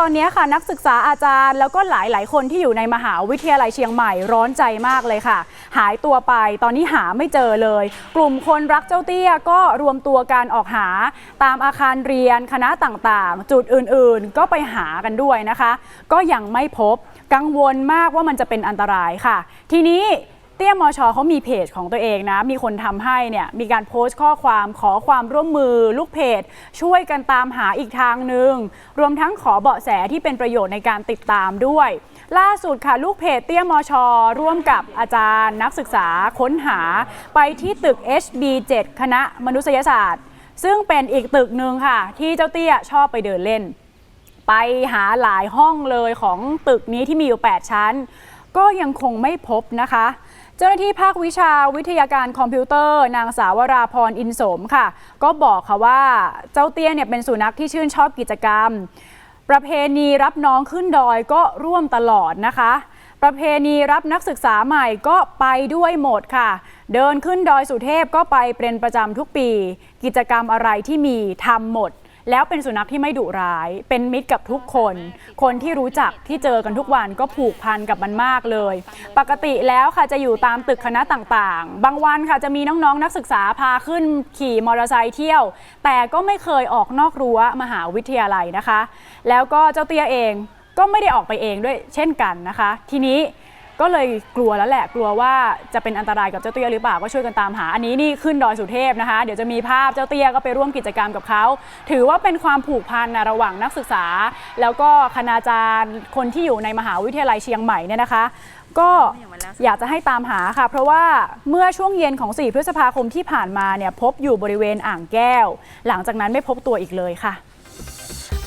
ตอนนี้ค่ะนักศึกษาอาจารย์แล้วก็หลาย ๆ คนที่อยู่ในมหาวิทยาลัยเชียงใหม่ร้อนใจมากเลยค่ะ หายตัวไปตอนนี้หาไม่เจอเลย กลุ่มคนรักเจ้าเตี้ยก็รวมตัวกันออกหาตามอาคารเรียนคณะต่างๆ จุดอื่น ๆ ก็ไปหากันด้วยนะคะ ก็ยังไม่พบกังวลมากว่ามันจะเป็นอันตรายค่ะ ทีนี้ เตี้ยมอชอเขามีเพจของตัวเองนะ มีคนทำให้เนี่ยมีการโพสต์ข้อความขอความร่วมมือ ลูกเพจ ช่วยกันตามหาอีกทางหนึ่ง รวมทั้งขอเบาะแสที่เป็นประโยชน์ในการติดตามด้วย ล่าสุดค่ะลูกเพจเตี้ยมอชอร่วมกับอาจารย์นักศึกษาค้นหาไปที่ตึก HB7 คณะมนุษยศาสตร์ ซึ่งเป็นอีกตึกหนึ่งค่ะ ที่เจ้าเตี้ยชอบไปเดินเล่น ไปหาหลายห้องเลยของตึกนี้ที่มีอยู่ 8 ชั้น ก็ยังคงไม่พบนะคะ เจ้าหน้าที่ภาควิชาวิทยาการคอมพิวเตอร์ นางสาวราพรอินสมค่ะ ก็บอกค่ะว่าเจ้าเตี้ยเนี่ยเป็นสุนัขที่ชื่นชอบกิจกรรม ประเพณีรับน้องขึ้นดอยก็ร่วมตลอดนะคะ ประเพณีรับนักศึกษาใหม่ก็ไปด้วยหมดค่ะ เดินขึ้นดอยสุเทพก็ไปเป็นประจำทุกปี กิจกรรมอะไรที่มีทำหมด แล้วเป็นสุนัขที่ไม่ดุร้าย เป็นมิตรกับทุกคน คนที่รู้จักที่เจอกันทุกวันก็ผูกพันกับมันมากเลย ปกติแล้วค่ะจะอยู่ตามตึกคณะต่างๆ บางวันค่ะจะมีน้องๆ นักศึกษาพาขึ้นขี่มอเตอร์ไซค์เที่ยว แต่ก็ไม่เคยออกนอกรั้วมหาวิทยาลัยนะคะ แล้วก็เจ้าเตี้ยเองก็ไม่ได้ออกไปเองด้วยเช่นกันนะคะ ทีนี้ ก็เลยกลัวแล้วแหละกลัวว่าจะเป็นอันตรายกับเจ้าเตี้ยหรือเปล่าก็ช่วยกันตามหา อันนี้นี่ขึ้นดอยสุเทพนะคะ เดี๋ยวจะมีภาพเจ้าเตี้ยก็ไปร่วมกิจกรรมกับเขา ถือว่าเป็นความผูกพันนะระหว่างนักศึกษา แล้วก็คณาจารย์คนที่อยู่ในมหาวิทยาลัยเชียงใหม่เนี่ยนะคะ ก็อยากจะให้ตามหาค่ะ เพราะว่าเมื่อช่วงเย็นของ 4 พฤษภาคมที่ผ่านมาเนี่ยพบอยู่บริเวณอ่างแก้ว หลังจากนั้นไม่พบตัวอีกเลยค่ะ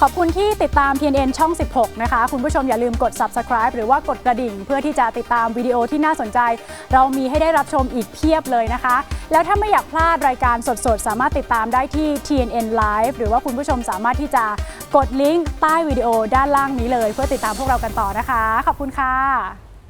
ขอบคุณที่ติดตาม TNN ช่อง 16 นะคะ คุณผู้ชมอย่าลืมกด subscribe หรือว่ากดกระดิ่ง เพื่อที่จะติดตามวิดีโอที่น่าสนใจ เรามีให้ได้รับชมอีกเพียบเลยนะคะ แล้วถ้าไม่อยากพลาดรายการสดๆ สามารถติดตามได้ที่ TNN Live หรือว่าคุณผู้ชมสามารถที่จะกดลิงก์ใต้วิดีโอด้านล่างนี้เลย เพื่อติดตามพวกเรากันต่อนะคะ ขอบคุณค่ะ